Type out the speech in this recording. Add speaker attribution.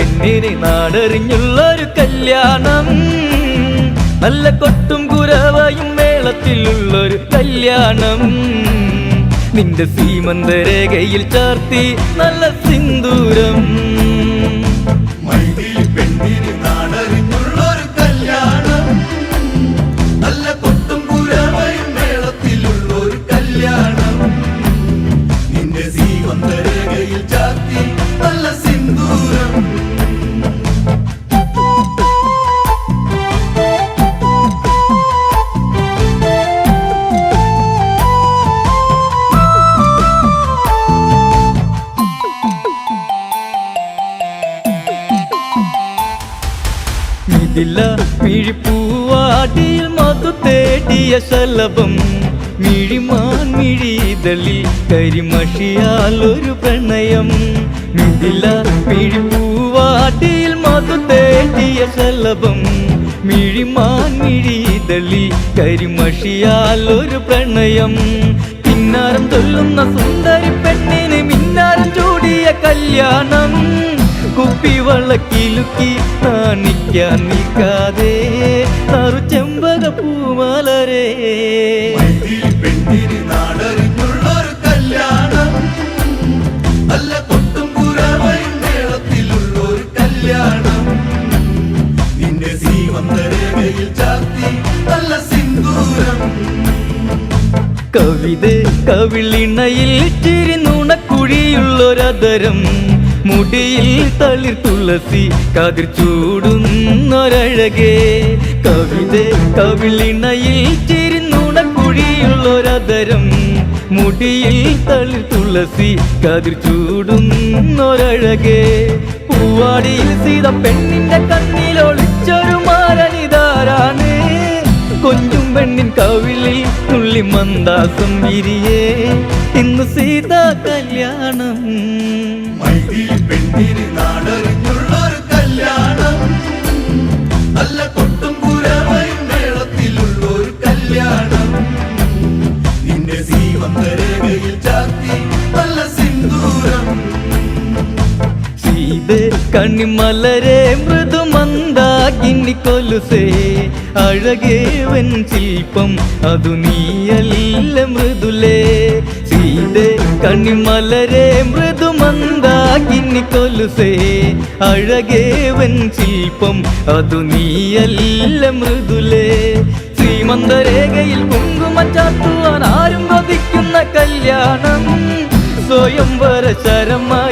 Speaker 1: പെണ്ണിന് നാടറിഞ്ഞുള്ളൊരു കല്യാണം. നല്ല കൊട്ടും കുരവയും മേളത്തിലുള്ളൊരു കല്യാണം. നിന്റെ സീമന്തരേഖയിൽ ചാർത്തി നല്ല സിന്ദൂരം.
Speaker 2: നിന്റെ സീവന്തരേഖയിൽ ചാർത്തി നല്ല സിന്ദൂരം.
Speaker 1: ഇതില്ല മിഴിപ്പൂവാടിയിൽ മധു തേടിയ ശലഭം. മിഴിമാൻ കരിമഷിയാൽ ഒരു പ്രണയം. മിഥില മിഴിപ്പൂവാടിയിൽ മധു തേടിയ ശലഭം. മിഴിമാൻ മിഴിതളി കരിമഷിയാൽ ഒരു പ്രണയം. പിന്നാരം ചൊല്ലുന്ന സുന്ദരി പെണ്ണിന് മിന്നാരം ചൂടിയ കല്യാണം. കുപ്പിവളക്കിലുക്കി നാണിക്കാൻ നിൽക്കാതെ നറു ചെമ്പക പൂമലരേ കവിത കവിളിണയിൽ ചിരി നുണക്കുഴിയുള്ളൊരതരം മുടിയിൽ തളിർ തുളസി കതിർ ചൂടുന്നൊരഴകേ കവിത കവിളിണയിൽ ചിരുന്നുണക്കുഴിയുള്ളൊരതരം മുടിയിൽ തളിർ തുളസി കതിർ ചൂടുന്നൊരഴകേ പൂവാടിയിൽ സീത പെണ്ണിന്റെ കണ്ണിലൊളിച്ചൊരു പെണ്ണിൻ കവിളിൽ തുള്ളി മന്ദാസം വിരിയേ. ഇന്ന് സീതാ കല്യാണം.
Speaker 2: Thank കല്യാണം. നല്ല മേളത്തിലുള്ളൊരു കല്യാണം. നിന്റെ
Speaker 1: സീത കണ്ണിമലരെ മൃദുമന്ദാകിനി കൊലുസേ അഴകേവൻ ശില്പം അതു നീയല്ല മൃദുലേ. സീതേ കണ്ണിമലരെ മൃദുമന്ദാകിനി കൊലുസേ അഴകേവൻ ശില്പം അതു നീയല്ല മൃദുലേ. ശ്രീമന്തരേഖയിൽ കുങ്കുമച്ചാത്തുവാൻ ആരും വധിക്കുന്ന കല്യാണം സ്വയംവര ശരമായി